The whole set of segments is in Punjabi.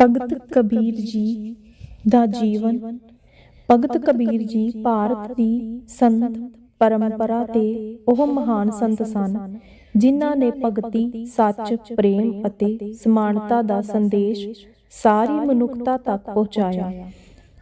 ਭਗਤ ਕਬੀਰ ਜੀ ਦਾ ਜੀਵਨ। ਭਗਤ ਕਬੀਰ ਜੀ ਭਾਰਤ ਦੀ ਸੰਤ ਪਰੰਪਰਾ ਦੇ ਉਹ ਮਹਾਨ ਸੰਤ ਸਨ ਜਿਨ੍ਹਾਂ ਨੇ ਭਗਤੀ ਸੱਚ ਪ੍ਰੇਮ ਅਤੇ ਸਮਾਨਤਾ ਦਾ ਸੰਦੇਸ਼ ਸਾਰੀ ਮਨੁੱਖਤਾ ਤੱਕ ਪਹੁੰਚਾਇਆ।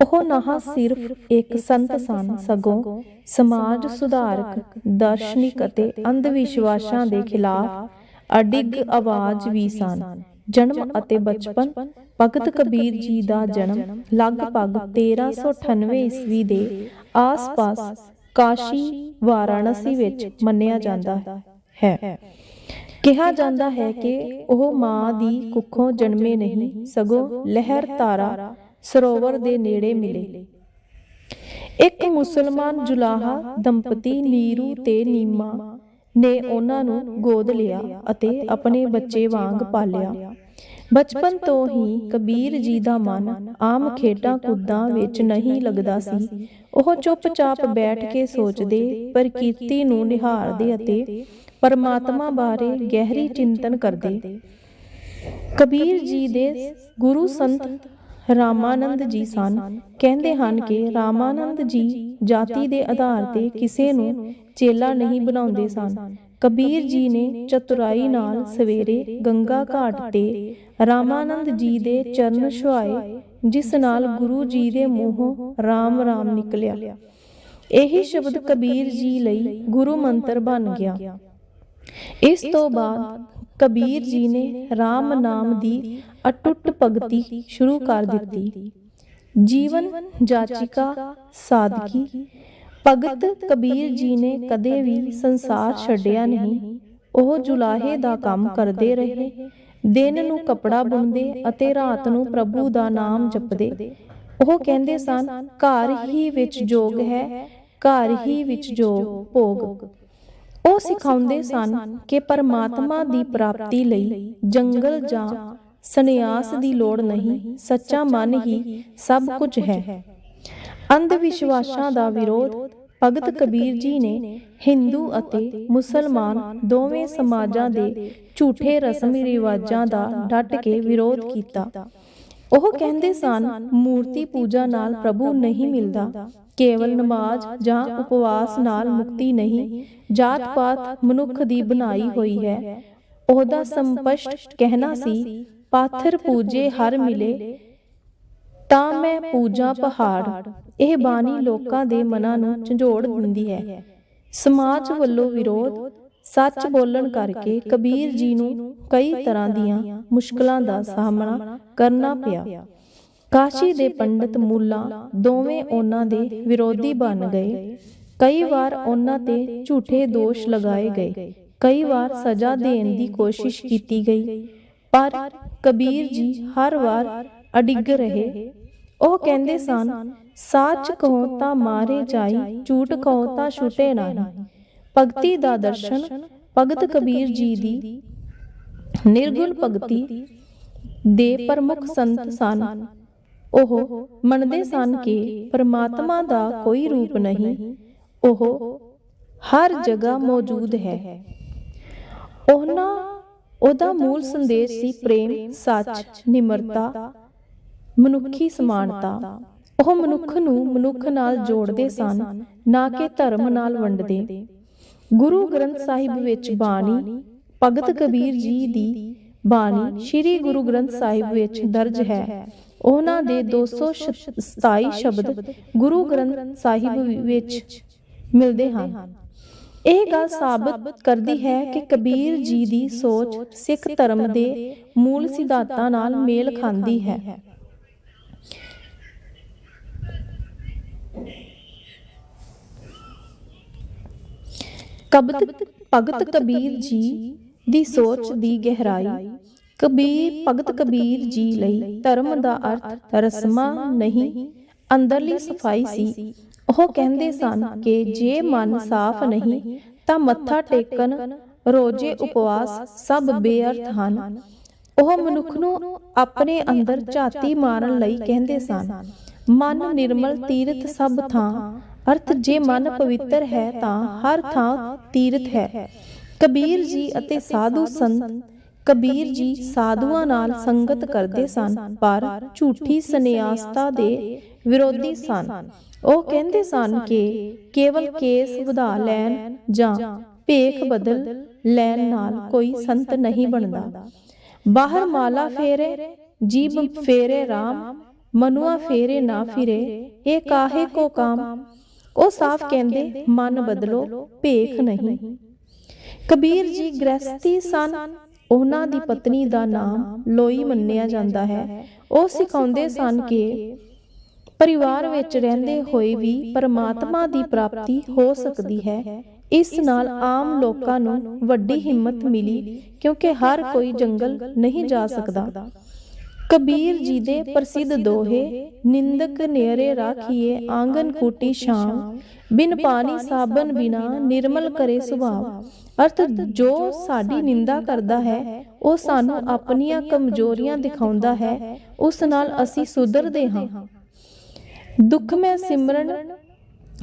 ਉਹ ਨਾ ਸਿਰਫ ਇੱਕ ਸੰਤ ਸਨ ਸਗੋਂ ਸਮਾਜ ਸੁਧਾਰਕ ਦਾਰਸ਼ਨਿਕ ਅਤੇ ਅੰਧ ਵਿਸ਼ਵਾਸਾਂ ਦੇ ਖਿਲਾਫ ਅਡਿੱਗ ਆਵਾਜ਼ ਵੀ ਸਨ। ਜਨਮ ਅਤੇ ਬਚਪਨ। ਭਗਤ ਕਬੀਰ ਜੀ ਦਾ ਜਨਮ ਲਗਭਗ 1398 ਈਸਵੀ ਦੇ ਆਸ-ਪਾਸ ਕਾਸ਼ੀ ਵਾਰਾਣਸੀ ਵਿੱਚ ਮੰਨਿਆ ਜਾਂਦਾ ਹੈ। ਕਿਹਾ ਜਾਂਦਾ ਹੈ ਕਿ ਉਹ ਮਾਂ ਦੀ ਕੁੱਖੋਂ ਜਨਮੇ ਨਹੀਂ ਸਗੋਂ ਲਹਿਰ ਤਾਰਾ ਸਰੋਵਰ ਦੇ ਨੇੜੇ ਮਿਲੇ। ਇੱਕ ਮੁਸਲਮਾਨ ਜੁਲਾਹਾ ਦੰਪਤੀ ਨੀਰੂ ਤੇ ਨੀਮਾ। ਨੇ ਉਹਨਾਂ ਨੂੰ ਗੋਦ ਲਿਆ ਅਤੇ ਆਪਣੇ ਬੱਚੇ ਵਾਂਗ ਪਾਲਿਆ। ਬਚਪਨ ਤੋਂ ਹੀ ਕਬੀਰ ਜੀ ਦਾ ਮਨ ਆਮ ਖੇਡਾਂ ਕੁੱਦਾਂ ਵਿੱਚ ਨਹੀਂ ਲੱਗਦਾ ਸੀ। ਉਹ ਚੁੱਪਚਾਪ ਬੈਠ ਕੇ ਸੋਚਦੇ, ਪ੍ਰਕਿਰਤੀ ਨੂੰ ਨਿਹਾਰਦੇ ਅਤੇ ਪਰਮਾਤਮਾ ਬਾਰੇ ਗਹਿਰੀ ਚਿੰਤਨ ਕਰਦੇ। ਕਬੀਰ ਜੀ ਦੇ ਗੁਰੂ ਸੰਤ ਰਾਮਾਨੰਦ ਜੀ ਸਨ। ਕਹਿੰਦੇ ਹਨ ਕਿ ਰਾਮਾਨੰਦ ਜੀ ਜਾਤੀ ਦੇ ਆਧਾਰ ਤੇ ਕਿਸੇ ਨੂੰ ਚੇਲਾ ਨਹੀਂ ਬਣਾਉਂਦੇ ਸਨ। ਕਬੀਰ ਜੀ ਨੇ ਚਤੁਰਾਈ ਨਾਲ ਸਵੇਰੇ ਗੰਗਾ ਘਾਟ ਤੇ ਰਾਮਾਨੰਦ ਜੀ ਦੇ ਚਰਨ ਛੁਆਏ ਜਿਸ ਨਾਲ ਗੁਰੂ ਜੀ ਦੇ ਮੂੰਹੋਂ ਰਾਮ ਰਾਮ ਨਿਕਲਿਆ। ਇਹੀ ਸ਼ਬਦ ਕਬੀਰ ਜੀ ਲਈ ਗੁਰੂ ਮੰਤਰ ਬਣ ਗਿਆ। ਇਸ ਤੋਂ ਬਾਅਦ ਕਬੀਰ ਜੀ ਨੇ RAM ਨਾਮ ਦੀ ਅਟੁੱਟ ਭਗਤੀ ਸ਼ੁਰੂ ਕਰ ਦਿੱਤੀ। ਜੀਵਨ ਜਾਚਿਕਾ ਸਾਧਕੀ। ਭਗਤ ਕਬੀਰ ਜੀ ਨੇ ਕਦੇ ਵੀ ਸੰਸਾਰ ਛੱਡਿਆ ਨਹੀਂ। ਉਹ ਜੁਲਾਹੇ ਦਾ ਕੰਮ ਕਰਦੇ ਰਹੇ। ਦਿਨ ਨੂੰ ਕਪੜਾ ਬੁਣਦੇ ਅਤੇ ਰਾਤ ਨੂੰ ਪ੍ਰਭੂ ਦਾ ਨਾਮ ਜਪਦੇ। ਉਹ ਕਹਿੰਦੇ ਸਨ ਘਰ ਹੀ ਵਿੱਚ ਜੋਗ ਹੈ ਘਰ ਹੀ ਵਿੱਚ ਜੋਗ ਭੋਗ। ਉਹ ਸਿਖਾਉਂਦੇ ਸਨ ਕਿ ਪਰਮਾਤਮਾ ਦੀ ਪ੍ਰਾਪਤੀ ਲਈ ਜੰਗਲ ਜਾਂ ਸੰਨਿਆਸ ਦੀ ਲੋੜ ਨਹੀਂ, ਸੱਚਾ ਮਨ ਹੀ ਸਭ ਕੁਝ ਹੈ। ਅੰਧ ਵਿਸ਼ਵਾਸਾਂ ਦਾ ਵਿਰੋਧ ਭਗਤ ਕਬੀਰ ਜੀ ਨੇ ਹਿੰਦੂ ਅਤੇ ਮੁਸਲਮਾਨ ਦੋਵੇਂ ਸਮਾਜਾਂ ਦੇ ਝੂਠੇ ਰਸਮੀ ਰਿਵਾਜਾਂ ਦਾ ਡਟ ਕੇ ਵਿਰੋਧ ਕੀਤਾ। ਉਹ ਕਹਿੰਦੇ ਸਨ, ਮੂਰਤੀ ਪੂਜਾ ਨਾਲ ਪ੍ਰਭੂ ਨਹੀਂ ਮਿਲਦਾ। ਕੇਵਲ ਨਮਾਜ਼ ਜਾਂ ਉਪਵਾਸ ਨਾਲ ਮੁਕਤੀ ਨਹੀਂ ਜਾਤ ਪਾਤ ਮਨੁੱਖ ਦੀ ਬਣਾਈ ਹੋਈ ਹੈ। ਉਹਦਾ ਸੰਪਸ਼ਟ ਕਹਿਣਾ ਸੀ, ਪਾਥਰ ਪੂਜੇ ਹਰ ਮਿਲੇ, ਤਾਂ ਮੈਂ ਪੂਜਾ ਪਹਾੜ। ਇਹ ਬਾਣੀ ਲੋਕਾਂ ਦੇ ਮਨਾਂ ਨੂੰ ਝੰਜੋੜ ਦਿੰਦੀ ਹੈ। ਸਮਾਜ ਵੱਲੋਂ ਵਿਰੋਧ, ਸੱਚ ਬੋਲਣ ਕਰਕੇ ਕਬੀਰ ਜੀ ਨੂੰ ਕਈ ਤਰ੍ਹਾਂ ਦੀਆਂ ਮੁਸ਼ਕਲਾਂ ਦਾ ਸਾਹਮਣਾ ਕਰਨਾ ਪਿਆ। ਕਾਸ਼ੀ ਦੇ ਪੰਡਤ ਮੁੱਲਾ ਦੋਵੇਂ ਉਹਨਾਂ ਦੇ ਵਿਰੋਧੀ ਬਣ ਗਏ। ਕਈ ਵਾਰ ਉਹਨਾਂ ਤੇ ਝੂਠੇ ਦੋਸ਼ ਲਗਾਏ ਗਏ। ਕਈ ਵਾਰ ਸਜ਼ਾ ਦੇਣ ਦੀ ਕੋਸ਼ਿਸ਼ ਕੀਤੀ ਗਈ। ਪਰ ਕਬੀਰ ਜੀ ਹਰ ਵਾਰ ਅਡਿੱਗ ਰਹੇ। ਉਹ ਕਹਿੰਦੇ ਸਨ, ਸੱਚ ਕਹੋ ਤਾਂ ਮਾਰੇ ਜਾਈ, ਝੂਠ ਕਹੋ ਤਾਂ ਛੁਟੇ ਨਹੀਂ। ਭਗਤੀ ਦਾ ਦਰਸ਼ਨ ਭਗਤ ਕਬੀਰ ਜੀ ਦੀ ਨਿਰਗੁਣ ਭਗਤੀ ਦੇ ਪ੍ਰਮੁੱਖ ਸੰਤ ਸਨ। ਉਹ ਮੰਨਦੇ ਸਨ ਕਿ ਪਰਮਾਤਮਾ ਦਾ ਕੋਈ ਰੂਪ ਨਹੀਂ। ਉਹ ਹਰ ਜਗ੍ਹਾ ਮੌਜੂਦ ਹੈ। ਉਹਨਾਂ, ਉਹਦਾ ਮੂਲ ਸੰਦੇਸ਼ ਸੀ ਪ੍ਰੇਮ, ਸੱਚ, ਨਿਮਰਤਾ, ਮਨੁੱਖੀ ਸਮਾਨਤਾ। ਉਹ ਮਨੁੱਖ ਨੂੰ ਮਨੁੱਖ ਨਾਲ ਜੋੜਦੇ ਸਨ, ਨਾ ਕਿ ਧਰਮ ਨਾਲ ਵੰਡਦੇ। ਗੁਰੂ ਗ੍ਰੰਥ ਸਾਹਿਬ ਵਿੱਚ ਬਾਣੀ, ਭਗਤ ਕਬੀਰ ਜੀ ਦੀ ਬਾਣੀ ਸ੍ਰੀ ਗੁਰੂ ਗ੍ਰੰਥ ਸਾਹਿਬ ਵਿੱਚ ਦਰਜ ਹੈ। ਉਹਨਾਂ ਦੇ 227 ਸ਼ਬਦ ਗੁਰੂ ਗ੍ਰੰਥ ਸਾਹਿਬ ਵਿੱਚ ਮਿਲਦੇ ਹਨ। ਇਹ ਗੱਲ ਸਾਬਤ ਕਰਦੀ ਹੈ ਕਿ ਕਬੀਰ ਜੀ ਦੀ ਸੋਚ ਸਿੱਖ ਧਰਮ ਦੇ ਮੂਲ ਸਿਧਾਂਤਾਂ ਨਾਲ ਮੇਲ ਖਾਂਦੀ ਹੈ। ਕਬਤ ਭਗਤ ਕਬੀਰ ਜੀ ਦੀ ਸੋਚ ਦੀ ਗਹਿਰਾਈ ਕਬੀਰ ਭਗਤ ਕਬੀਰ ਜੀ ਲਈ ਧਰਮ ਦਾ ਅਰਥ ਰਸਮਾਂ ਨਹੀਂ, ਅੰਦਰਲੀ ਸਫ਼ਾਈ ਸੀ। ਉਹ ਕਹਿੰਦੇ ਸਨ ਕਿ ਜੇ ਮਨ ਸਾਫ਼ ਨਹੀਂ, ਤਾਂ ਮੱਥਾ ਟੇਕਣ, ਰੋਜ਼ੇ ਉਪਵਾਸ ਸਭ ਬੇਅਰਥ ਹਨ। ਉਹ ਮਨੁੱਖ ਨੂੰ ਆਪਣੇ ਅੰਦਰ ਝਾਤੀ ਮਾਰਨ ਲਈ ਕਹਿੰਦੇ ਸਨ, ਮਨ ਨਿਰਮਲ ਤੀਰਥ ਸਭ ਥਾਂ, ਅਰਥ ਜੇ ਮਨ ਪਵਿੱਤਰ ਹੈ ਤਾਂ ਹਰ ਥਾਂ ਤੀਰਥ ਹੈ। ਕਬੀਰ ਜੀ ਅਤੇ ਸਾਧੂ ਸੰਤ ਕਬੀਰ ਜੀ ਸਾਧੂਆਂ ਨਾਲ ਸੰਗਤ ਕਰਦੇ ਸਨ ਪਰ ਝੂਠੀ ਸੰਨਿਆਸਤਾ ਦੇ ਵਿਰੋਧੀ ਸਨ। ਉਹ ਕਹਿੰਦੇ ਸਨ ਕਿ ਕੇਵਲ ਕੇਸ ਵਧਾ ਲੈਣ ਜਾਂ ਭੇਖ ਬਦਲ ਲੈਣ ਨਾਲ ਕੋਈ ਸੰਤ ਨਹੀਂ ਬਣਦਾ। ਬਾਹਰ ਮਾਲਾ ਫੇਰੇ ਜੀਬ ਫੇਰੇ RAM ਮਨੁਆ ਫੇਰੇ ਨਾ ਫਿਰੇ ਇਹ ਕਾਹੇ ਕੋ ਕਾਮ? ਉਹ ਸਾਫ਼ ਕਹਿੰਦੇ ਮਨ ਬਦਲੋ ਭੇਖ ਨਹੀਂ। ਕਬੀਰ ਜੀ ਗ੍ਰਸਤੀ ਸਨ। ਉਹਨਾਂ ਦੀ ਪਤਨੀ ਦਾ ਨਾਮ ਲੋਈ ਮੰਨਿਆ ਜਾਂਦਾ ਹੈ। ਉਹ ਸਿਖਾਉਂਦੇ ਸਨ ਕਿ ਪਰਿਵਾਰ ਵਿੱਚ ਰਹਿੰਦੇ ਹੋਏ ਵੀ ਪਰਮਾਤਮਾ ਦੀ ਪ੍ਰਾਪਤੀ ਹੋ ਸਕਦੀ ਹੈ। ਇਸ ਨਾਲ ਆਮ ਲੋਕਾਂ ਨੂੰ ਵੱਡੀ ਹਿੰਮਤ ਮਿਲੀ ਕਿਉਂਕਿ ਹਰ ਕੋਈ ਜੰਗਲ ਨਹੀਂ ਜਾ ਸਕਦਾ। ਕਬੀਰ ਜੀ ਦੇ ਪ੍ਰਸਿੱਧ ਦੋਹੇ ਨਿੰਦਕ ਨੇਰੇ ਰਾਖੀਏ ਆਂਗਨ ਕੂਟੀ ਸ਼ਾਮ ਬਿਨ ਪਾਣੀ ਸਾਬਨ ਬਿਨਾ ਨਿਰਮਲ ਕਰੇ ਸੁਭਾਵ ਅਰਥ ਜੋ ਸਾਡੀ ਨਿੰਦਾ ਕਰਦਾ ਹੈ ਉਹ ਸਾਨੂੰ ਆਪਣੀਆਂ ਕਮਜ਼ੋਰੀਆਂ ਦਿਖਾਉਂਦਾ ਹੈ ਉਸ ਨਾਲ ਅਸੀਂ ਸੁਧਰਦੇ ਹਾਂ। ਦੁੱਖ ਮੈਂ ਸਿਮਰਨ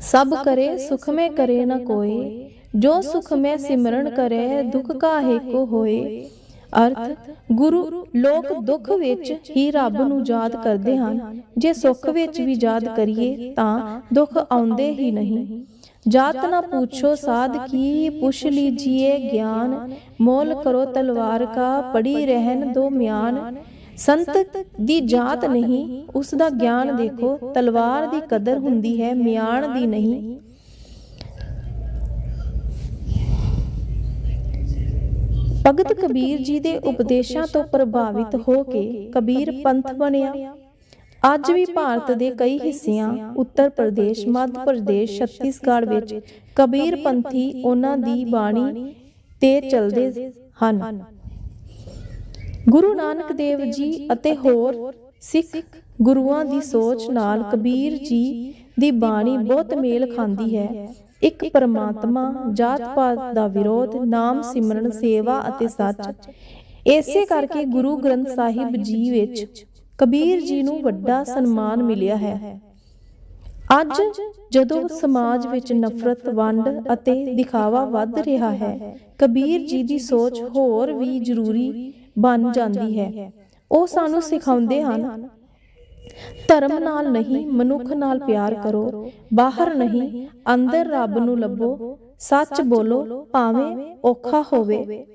ਸਭ ਕਰੇ ਸੁਖ ਮੈਂ ਕਰੇ ਨਾ ਕੋਏ ਜੋ ਸੁਖ ਮੈਂ ਸਿਮਰਨ ਕਰੇ ਦੁੱਖ ਕਾਹੇ ਕੋ ਹੋਏ। ਅਰਥ, ਗੁਰੂ ਲੋਕ ਦੁੱਖ ਵਿੱਚ ਹੀ ਰੱਬ ਨੂੰ ਯਾਦ ਕਰਦੇ ਹਨ। ਜੇ ਸੁੱਖ ਵਿੱਚ ਵੀ ਯਾਦ ਕਰੀਏ ਤਾਂ ਦੁੱਖ ਆਉਂਦੇ ਹੀ ਨਹੀਂ। ਜਾਤ ਨਾ ਪੁੱਛੋ ਸਾਧ ਕੀ, ਪੁੱਛ ਲੀਜੀਏ ਗਿਆਨ। ਮੋਲ ਕਰੋ ਤਲਵਾਰ ਕਾ, ਪੜੀ ਰਹਿਣ ਦੋ ਮਿਆਨ। ਸੰਤ ਦੀ ਜਾਤ ਨਹੀਂ, ਉਸ ਦਾ ਗਿਆਨ ਦੇਖੋ, ਤਲਵਾਰ ਦੀ ਕਦਰ ਹੁੰਦੀ ਹੈ, ਮਿਆਨ ਦੀ ਨਹੀਂ। ਭਗਤ ਕਬੀਰ ਜੀ ਦੇ ਉਪਦੇਸ਼ਾਂ ਤੋਂ ਪ੍ਰਭਾਵਿਤ ਹੋ ਕੇ ਕਬੀਰ ਪੰਥ ਬਣਿਆ। ਅੱਜ ਵੀ ਭਾਰਤ ਦੇ ਕਈ ਹਿੱਸਿਆਂ ਉੱਤਰ ਪ੍ਰਦੇਸ਼ ਮੱਧ ਪ੍ਰਦੇਸ਼ ਛੱਤੀਸਗੜ੍ਹ ਵਿੱਚ ਕਬੀਰ ਪੰਥੀ ਉਹਨਾਂ ਦੀ ਬਾਣੀ ਤੇ ਚੱਲਦੇ ਹਨ। ਗੁਰੂ ਨਾਨਕ ਦੇਵ ਜੀ ਅਤੇ ਹੋਰ ਸਿੱਖ ਗੁਰੂਆਂ ਦੀ ਸੋਚ ਨਾਲ ਕਬੀਰ ਜੀ ਦੀ ਬਾਣੀ ਬਹੁਤ ਮੇਲ ਖਾਂਦੀ ਹੈ। ਇੱਕ ਪਰਮਾਤਮਾ ਜਾਤ ਪਾਤ ਦਾ ਵਿਰੋਧ, ਨਾਮ ਸਿਮਰਨ, ਸੇਵਾ ਅਤੇ ਸੱਚ। ਇਸੇ ਕਰਕੇ ਗੁਰੂ ਗ੍ਰੰਥ ਸਾਹਿਬ ਜੀ ਵਿੱਚ ਕਬੀਰ ਜੀ ਨੂੰ ਵੱਡਾ ਸਨਮਾਨ ਮਿਲਿਆ ਹੈ। ਅੱਜ ਜਦੋਂ ਸਮਾਜ ਵਿੱਚ ਨਫ਼ਰਤ, ਵੰਡ ਅਤੇ ਦਿਖਾਵਾ ਵੱਧ ਰਿਹਾ ਹੈ, ਕਬੀਰ ਜੀ ਦੀ ਸੋਚ ਹੋਰ ਵੀ ਜ਼ਰੂਰੀ ਬਣ ਜਾਂਦੀ ਹੈ। ਉਹ ਸਾਨੂੰ ਸਿਖਾਉਂਦੇ ਹਨ ਧਰਮ ਨਾਲ ਨਹੀਂ, ਮਨੁੱਖ ਨਾਲ ਪਿਆਰ ਕਰੋ। ਬਾਹਰ ਨਹੀਂ, ਅੰਦਰ ਰੱਬ ਨੂੰ ਲੱਭੋ। ਸੱਚ ਬੋਲੋ, ਭਾਵੇਂ ਔਖਾ ਹੋਵੇ।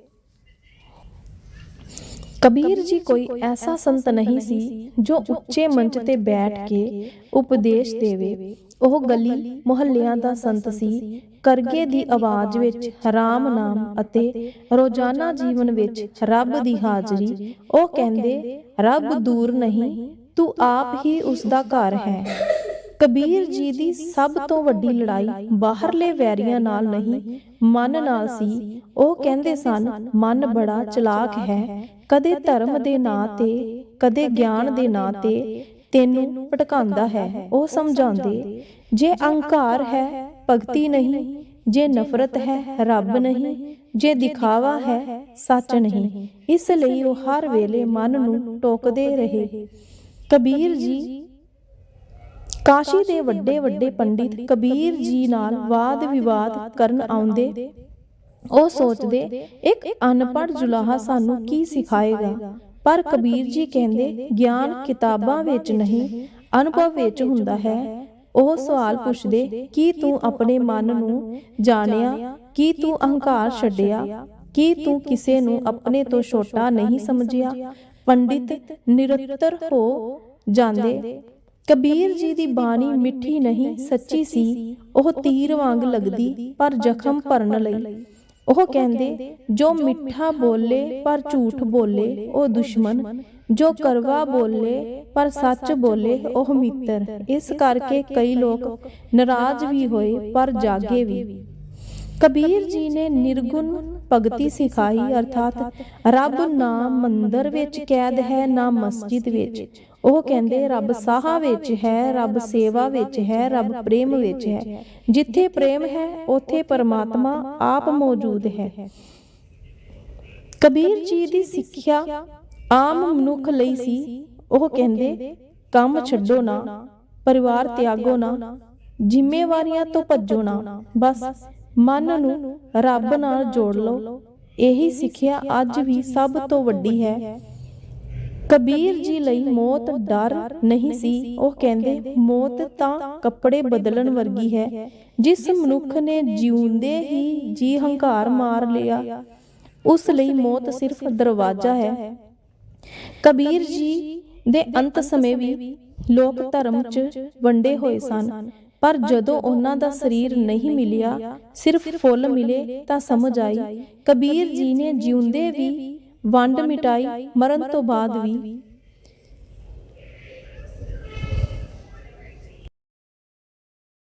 ਕਬੀਰ ਜੀ ਕੋਈ ਐਸਾ ਸੰਤ ਨਹੀਂ ਸੀ ਜੋ ਉੱਚੇ ਮੰਚ ਤੇ ਬੈਠ ਕੇ ਉਪਦੇਸ਼ ਦੇਵੇ। ਉਹ ਗਲੀ ਮੁਹੱਲਿਆਂ ਦਾ ਸੰਤ ਸੀ। ਕਰਗੇ ਦੀ ਆਵਾਜ਼ ਵਿੱਚ ਹਰਾਮ ਨਾਮ ਅਤੇ ਰੋਜ਼ਾਨਾ ਜੀਵਨ ਵਿੱਚ ਰੱਬ ਦੀ ਹਾਜ਼ਰੀ। ਉਹ ਕਹਿੰਦੇ, ਰੱਬ ਦੂਰ ਨਹੀਂ ਤੂੰ ਆਪ ਹੀ ਉਸ ਦਾ ਘਰ ਹੈ। ਕਬੀਰ ਜੀ ਦੀ ਸਭ ਤੋਂ ਵੱਡੀ ਲੜਾਈ ਬਾਹਰਲੇ ਵੈਰੀਆਂ ਨਾਲ ਨਹੀਂ, ਮਨ ਨਾਲ ਸੀ। ਉਹ ਕਹਿੰਦੇ ਸਨ, ਮਨ ਬੜਾ ਚਲਾਕ ਹੈ। ਕਦੇ ਧਰਮ ਦੇ ਨਾਂ ਤੇ, ਕਦੇ ਗਿਆਨ ਦੇ ਨਾਂ ਤੇ ਤੈਨੂੰ ਭਟਕਾਉਂਦਾ ਹੈ। ਉਹ ਸਮਝਾਉਂਦੇ, ਜੇ ਅਹੰਕਾਰ ਹੈ, ਭਗਤੀ ਨਹੀਂ। ਜੇ ਨਫ਼ਰਤ ਹੈ, ਰੱਬ ਨਹੀਂ। ਜੇ ਦਿਖਾਵਾ ਹੈ, ਸੱਚ ਨਹੀਂ। ਇਸ ਲਈ ਉਹ ਹਰ ਵੇਲੇ ਮਨ ਨੂੰ ਟੋਕਦੇ ਰਹੇ। ਕਬੀਰ ਜੀ ਕਾਸ਼ੀ ਦੇ ਵੱਡੇ ਵੱਡੇ ਪੰਡਿਤ ਕਬੀਰ ਜੀ ਨਾਲ ਵਾਦ ਵਿਵਾਦ ਕਰਨ ਆਉਂਦੇ। ਉਹ ਸੋਚਦੇ ਇੱਕ ਅਨਪੜ੍ਹ ਜੁਲਾਹਾ ਸਾਨੂੰ ਕੀ ਸਿਖਾਏਗਾ? ਪਰ ਕਬੀਰ ਜੀ ਕਹਿੰਦੇ ਗਿਆਨ ਕਿਤਾਬਾਂ ਵਿੱਚ ਨਹੀਂ ਅਨੁਭਵ ਵਿੱਚ ਹੁੰਦਾ ਹੈ। ਉਹ ਸਵਾਲ ਪੁੱਛਦੇ ਕੀ ਤੂੰ ਆਪਣੇ ਮਨ ਨੂੰ ਜਾਣਿਆ? ਕੀ ਤੂੰ ਅਹੰਕਾਰ ਛੱਡਿਆ? ਕੀ ਤੂੰ ਕਿਸੇ ਨੂੰ ਆਪਣੇ ਤੋਂ ਛੋਟਾ ਨਹੀਂ ਸਮਝਿਆ? ਪੰਡਿਤ ਨਿਰੁੱਤਰ ਹੋ ਜਾਂਦੇ। ਕਬੀਰ ਜੀ ਦੀ ਬਾਣੀ ਮਿੱਠੀ ਨਹੀਂ ਸੱਚੀ ਸੀ। ਉਹ ਤੀਰ ਵਾਂਗ ਲੱਗਦੀ ਪਰ ਜ਼ਖਮ ਭਰਨ ਲਈ। ਉਹ ਕਹਿੰਦੇ ਜੋ ਮਿੱਠਾ ਬੋਲੇ ਪਰ ਝੂਠ ਬੋਲੇ ਉਹ ਦੁਸ਼ਮਨ ਜੋ ਕਰਵਾ ਬੋਲੇ ਪਰ ਸੱਚ ਬੋਲੇ ਉਹ ਮਿੱਤਰ। ਇਸ ਕਰਕੇ ਕਈ ਲੋਕ ਨਾਰਾਜ਼ ਵੀ ਹੋਏ ਪਰ ਜਾਗੇ ਵੀ। ਕਬੀਰ ਜੀ ਨੇ ਨਿਰਗੁਣ ਭਗਤੀ ਸਿਖਾਈ, ਅਰਥਾਤ ਰੱਬ ਨਾ ਮੰਦਰ ਵਿੱਚ ਕੈਦ ਹੈ, ਨਾ ਮਸਜਿਦ ਵਿੱਚ। ਉਹ ਕਹਿੰਦੇ, ਰੱਬ ਸਾਹਾ ਵਿੱਚ ਹੈ, ਰੱਬ ਸੇਵਾ ਵਿੱਚ ਹੈ, ਰੱਬ ਪ੍ਰੇਮ ਵਿੱਚ ਹੈ। ਜਿੱਥੇ ਪ੍ਰੇਮ ਹੈ, ਉੱਥੇ ਪਰਮਾਤਮਾ ਆਪ ਮੌਜੂਦ ਹੈ। ਕਬੀਰ ਜੀ ਦੀ ਸਿੱਖਿਆ ਆਮ ਮਨੁੱਖ ਲਈ ਸੀ। ਉਹ ਕਹਿੰਦੇ, ਕੰਮ ਛੱਡੋ ਨਾ, ਪਰਿਵਾਰ ਤਿਆਗੋ ਨਾ, ਜ਼ਿੰਮੇਵਾਰੀਆਂ ਤੋਂ ਭੱਜੋ ਨਾ, ਬਸ ਮਨ ਨੂੰ ਰੱਬ ਨਾਲ ਜੋੜ ਲਓ। ਇਹੀ ਸਿੱਖਿਆ ਅੱਜ ਵੀ ਸਭ ਤੋਂ ਵੱਡੀ ਹੈ। ਕਬੀਰ ਜੀ ਲਈ ਮੌਤ ਡਰ ਨਹੀਂ ਸੀ। ਉਹ ਕਹਿੰਦੇ, ਮੌਤ ਤਾਂ ਕੱਪੜੇ ਬਦਲਣ ਵਰਗੀ ਹੈ। ਜਿਸ ਮਨੁੱਖ ਨੇ ਜਿਉਂਦੇ ਹੀ ਜੀ ਹੰਕਾਰ ਮਾਰ ਲਿਆ, ਉਸ ਲਈ ਮੌਤ ਸਿਰਫ ਦਰਵਾਜ਼ਾ ਹੈ। ਕਬੀਰ ਜੀ ਦੇ ਅੰਤ ਸਮੇਂ ਵੀ ਲੋਕ ਧਰਮ 'ਚ ਵੰਡੇ ਹੋਏ ਸਨ। ਪਰ ਜਦੋਂ ਉਹਨਾਂ ਦਾ ਸਰੀਰ ਨਹੀਂ ਮਿਲਿਆ ਸਿਰਫ ਫੁੱਲ ਮਿਲੇ ਤਾਂ ਸਮਝ ਆਈ। ਕਬੀਰ ਜੀ ਨੇ ਜਿਉਂਦੇ ਵੀ ਵੰਡ ਮਿਟਾਈ ਮਰਨ ਤੋਂ ਬਾਅਦ ਵੀ